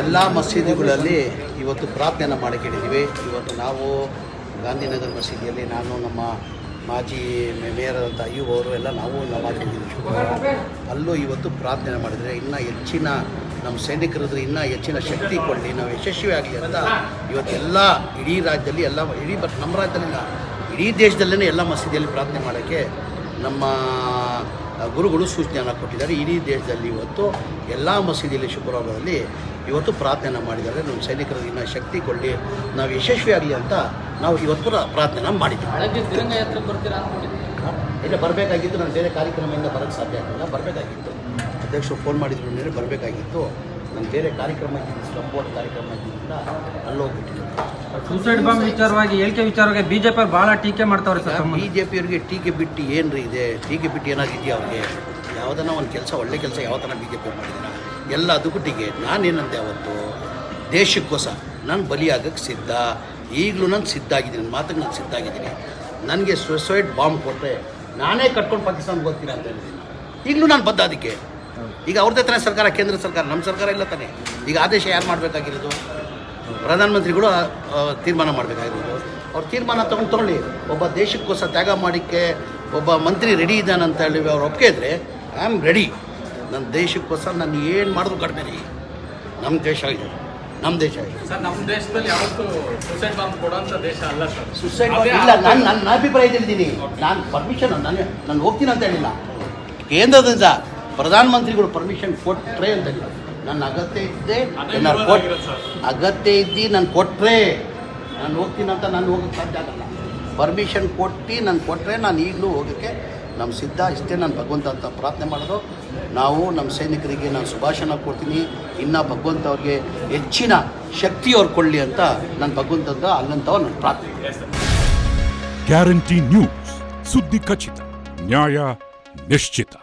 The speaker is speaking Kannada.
ಎಲ್ಲ ಮಸೀದಿಗಳಲ್ಲಿ ಇವತ್ತು ಪ್ರಾರ್ಥನೆಯನ್ನು ಮಾಡಿಕೊಂಡಿದ್ದೀವಿ. ಇವತ್ತು ನಾವು ಗಾಂಧಿನಗರ ಮಸೀದಿಯಲ್ಲಿ ನಾನು, ನಮ್ಮ ಮಾಜಿ ಮೇಯರ್ ಅಂತ ಎಲ್ಲ ನಾವು ಮಾಡಿದ್ದೀವಿ ಶುಕ್ರವಾರ. ಅಲ್ಲೂ ಇವತ್ತು ಪ್ರಾರ್ಥನೆ ಮಾಡಿದರೆ ಇನ್ನೂ ಹೆಚ್ಚಿನ ನಮ್ಮ ಸೈನಿಕರದ್ದು ಇನ್ನೂ ಹೆಚ್ಚಿನ ಶಕ್ತಿ ಕೊಡಲಿ. ನಾವು ಯಶಸ್ವಿ ಆಗಲಿ ಅಂತ ಇವತ್ತೆಲ್ಲ ಇಡೀ ರಾಜ್ಯದಲ್ಲಿ ಎಲ್ಲ ಇಡೀ ಬಟ್ ನಮ್ಮ ರಾಜ್ಯದಲ್ಲಿಲ್ಲ ಇಡೀ ದೇಶದಲ್ಲೇ ಎಲ್ಲ ಮಸೀದಿಯಲ್ಲಿ ಪ್ರಾರ್ಥನೆ ಮಾಡೋಕ್ಕೆ ನಮ್ಮ ಗುರುಗಳು ಸೂಚನೆಯನ್ನು ಕೊಟ್ಟಿದ್ದಾರೆ. ಇಡೀ ದೇಶದಲ್ಲಿ ಇವತ್ತು ಎಲ್ಲ ಮಸೀದಿಯಲ್ಲಿ ಶುಕ್ರವಾರದಲ್ಲಿ ಇವತ್ತು ಪ್ರಾರ್ಥನೆ ಮಾಡಿದ್ದಾರೆ. ನಮ್ಮ ಸೈನಿಕರಿಗೆ ಇನ್ನೂ ಶಕ್ತಿ ಕೊಡಲಿ. ನಾವು ಯಶಸ್ವಿಯಾಗಲಿ ಅಂತ ನಾವು ಇವತ್ತು ಕೂಡ ಪ್ರಾರ್ಥನೆ ಮಾಡಿದ್ದೀವಿ. ಬೆಳಗ್ಗೆ ತಿರಂಗ ಯಾತ್ರೆ ಬರ್ತೀರಾ ಅನ್ಕೊಂಡಿದ್ದೀನಿ ಇಲ್ಲ ಬರಬೇಕಾಗಿತ್ತು. ನಾನು ಬೇರೆ ಕಾರ್ಯಕ್ರಮದಿಂದ ಬರೋಕ್ಕೆ ಸಾಧ್ಯ ಆಗಲಿಲ್ಲ. ಬರಬೇಕಾಗಿತ್ತು. ಅಧ್ಯಕ್ಷರು ಫೋನ್ ಮಾಡಿದ್ರು ಮೇಲೆ ಬರಬೇಕಾಗಿತ್ತು. ನಾನು ಬೇರೆ ಕಾರ್ಯಕ್ರಮ ಇದ್ದೀನಿ ಸ್ಲಂಬೋರ್ಡ್ ಕಾರ್ಯಕ್ರಮ ಇದ್ದಿದ್ದರಿಂದ ಅಲ್ಲಿ ಹೋಗ್ಬಿಟ್ಟಿದ್ದೆ ಸೂಸೈಡ್ ಬಾಂಬ್ ವಿಚಾರವಾಗಿ ಹೇಳಿಕೆ ವಿಚಾರವಾಗಿ ಬಿಜೆಪಿ ಭಾಳ ಟೀಕೆ ಮಾಡ್ತಾವ್ರೆ ಸರ್ ಬಿಜೆಪಿಯವರಿಗೆ ಬಿ ಜೆ ಪಿಯವ್ರಿಗೆ ಟೀಕೆ ಬಿಟ್ಟು ಏನ್ರಿ ಇದೆ? ಟೀಕೆ ಬಿಟ್ಟು ಏನಾಗಿದೆಯಾ ಅವ್ರಿಗೆ? ಯಾವುದನ್ನ ಒಂದು ಕೆಲಸ ಒಳ್ಳೆ ಕೆಲಸ ಯಾವತ್ತನ ಥರ ಬಿ ಜೆ ಪಿ ಮಾಡಿದ್ದೀನ ಎಲ್ಲ ಅದಕ್ಕೂ ಟೀಕೆ ನಾನೇನಂತೆ ಅವತ್ತು? ದೇಶಕ್ಕೋಸ್ಕರ ನಾನು ಬಲಿಯಾಗಕ್ಕೆ ಸಿದ್ಧ. ಈಗಲೂ ನಾನು ಸಿದ್ಧ ಆಗಿದ್ದೀನಿ ನನ್ನ ಮಾತಿಗೆ ನಾನು ಸಿದ್ಧ ಆಗಿದ್ದೀನಿ ನನಗೆ ಸುಸೈಡ್ ಬಾಂಬ್ ಕೊಟ್ಟರೆ ನಾನೇ ಕಟ್ಕೊಂಡು ಪಾಕಿಸ್ತಾನಕ್ಕೆ ಹೋಗ್ತೀನಿ ಅಂತ ಹೇಳಿದ್ದೀನಿ ಈಗಲೂ ನಾನು ಬದ್ಧ ಅದಕ್ಕೆ. ಈಗ ಅವ್ರದ್ದೇ ತಾನೇ ಸರ್ಕಾರ ಕೇಂದ್ರ ಸರ್ಕಾರ ನಮ್ಮ ಸರ್ಕಾರ ಇಲ್ಲ ತಾನೇ? ಈಗ ಆದೇಶ ಯಾರು ಮಾಡಬೇಕಾಗಿರೋದು? ಪ್ರಧಾನಮಂತ್ರಿಗಳು ತೀರ್ಮಾನ ಮಾಡಬೇಕಾಗಿರೋದು. ಅವ್ರು ತೀರ್ಮಾನ ತೊಗೊಂಡು ತೊಗೊಳ್ಳಿ. ಒಬ್ಬ ದೇಶಕ್ಕೋಸ್ಕರ ತ್ಯಾಗ ಮಾಡಿಕ್ಕೆ ಒಬ್ಬ ಮಂತ್ರಿ ರೆಡಿ ಇದ್ದಾನೆ ಅಂತ ಹೇಳಿ ಅವ್ರು ಒಪ್ಪಿದ್ರೆ ಐ ಆಮ್ ರೆಡಿ ನನ್ನ ದೇಶಕ್ಕೋಸ್ಕರ ನಾನು ಏನು ಮಾಡಿದ್ರು ಕಡಿಮೆ ರೀ. ನಮ್ಮ ದೇಶ ಇದೆ. ನಮ್ಮ ದೇಶ ಇದೆ. ಸರ್ ನಮ್ಮ ದೇಶದಲ್ಲಿ ಯಾವತ್ತೂ ಸೂಸೈಡ್ ಬಾಂಬ್ ದೇಶ ಅಲ್ಲ ಸರ್. ಸುಸೈಡ್ ಇಲ್ಲ. ನಾನು ನನ್ನ ಅಭಿಪ್ರಾಯ ಹೇಳಿದ್ದೀನಿ ನಾನು ಪರ್ಮಿಷನ್ ನಾನು ನಾನು ಹೋಗ್ತೀನಿ ಅಂತ ಹೇಳಿಲ್ಲ. ಕೇಂದ್ರದಿಂದ ಪ್ರಧಾನಮಂತ್ರಿಗಳು ಪರ್ಮಿಷನ್ ಕೊಟ್ಟರೆ ಅಂತ ಹೇಳಿಲ್ಲ. ನನ್ನ ಅಗತ್ಯ ಇದ್ದೆ ನಾನು. ಅಗತ್ಯ ಇದ್ದು ನಾನು ಕೊಟ್ಟರೆ ನಾನು ಹೋಗ್ತೀನಿ ಅಂತ ನಾನು ಹೋಗಕ್ಕೆ ಸಾಧ್ಯ ಆಗಲ್ಲ. ಪರ್ಮಿಷನ್ ಕೊಟ್ಟು ನಾನು ಕೊಟ್ಟರೆ ನಾನು ಈಗಲೂ ಹೋಗೋಕ್ಕೆ ನಮ್ಮ ಸಿದ್ಧ, ಇಷ್ಟೇ ನಾನು ಭಗವಂತ ಅಂತ ಪ್ರಾರ್ಥನೆ ಮಾಡೋದು. ನಾವು ನಮ್ಮ ಸೈನಿಕರಿಗೆ ನಾನು ಶುಭಾಷಣ ಕೊಡ್ತೀನಿ. ಇನ್ನು ಭಗವಂತ ಅವ್ರಿಗೆ ಹೆಚ್ಚಿನ ಶಕ್ತಿ ಅವ್ರು ಕೊಡಲಿ ಅಂತ ನಾನು ಭಗವಂತ ಅಲ್ಲಂತವ ನಾನು ಪ್ರಾರ್ಥನೆ ಗ್ಯಾರಂಟಿ ನ್ಯೂಸ್ ಸುದ್ದಿ ಖಚಿತ ನ್ಯಾಯ ನಿಶ್ಚಿತ